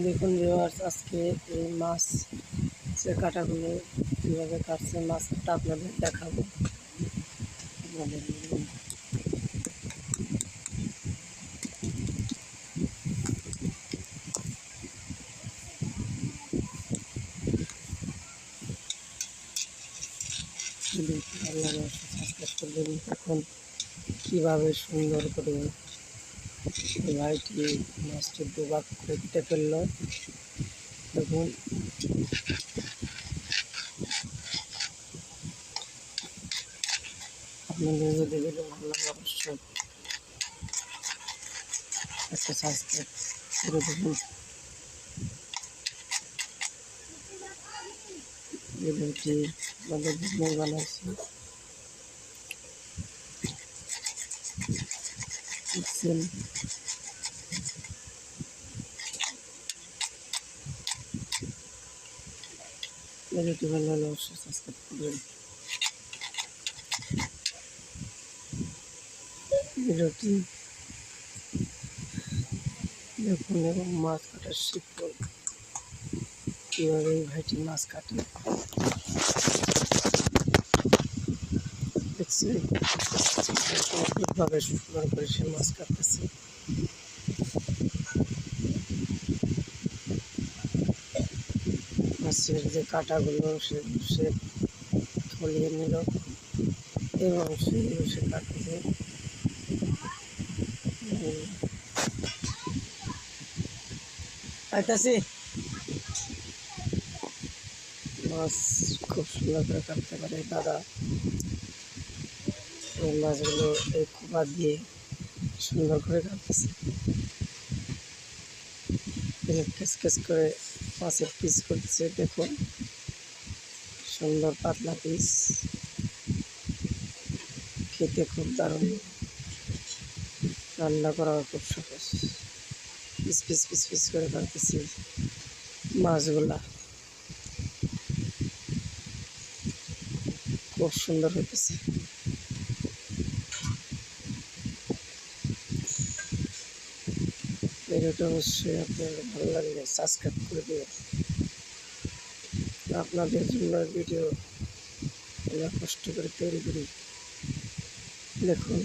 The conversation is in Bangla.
দেখুন ভিউয়ার্স আজকে এই মাছ কাটাগুলো কীভাবে কাটছে মাছটা আপনাদের দেখাবো। দেখুন, এখন কীভাবে সুন্দর করে এই ভাইটি মাছটি দুভাগ করে কেটে ফেলল দেখুন আপনাদের যদি ভিডিও ভালো লাগে অবশ্যই একটা সাবস্ক্রাইব করে দেবেন ভিডিওটি আমাদের জন্য বানাইছি দেখছেন ভিডিওটি ভালো হলে অবশ্যই সাবস্ক্রাইব করবেন ভিডিওটি দেখুন এবং মাছ কাটার শিখুন কীভাবে এই ভাইটি মাছ কাটে। দেখছি। কীভাবে সুন্দর করে সে মাছ কাটতেছে। মাছের যে কাঁটাগুলো সে সে ফলিয়ে নিল এবং সেগুলো সে কাটতে আইতাছি। মাছ খুব সুন্দর করে কাটতে পারে দাদা। এই মাছগুলো এই খোপা দিয়ে সুন্দর করে কাটতেছে। কেস কেস করে মাছের পিস করছে দেখুন। সুন্দর পাতলা পিস খেতে খুব দারুণ। রান্না করা খুব সহজ। পিস পিস পিস পিস করে কাটতেছি মাছগুলা। খুব সুন্দর হইতেছে। ভিডিওটা অবশ্যই আপনার ভালো লাগলে সাবস্ক্রাইব করে দেবেন। আপনাদের জন্য ভিডিও আমরা কষ্ট করে তৈরি করি। দেখুন।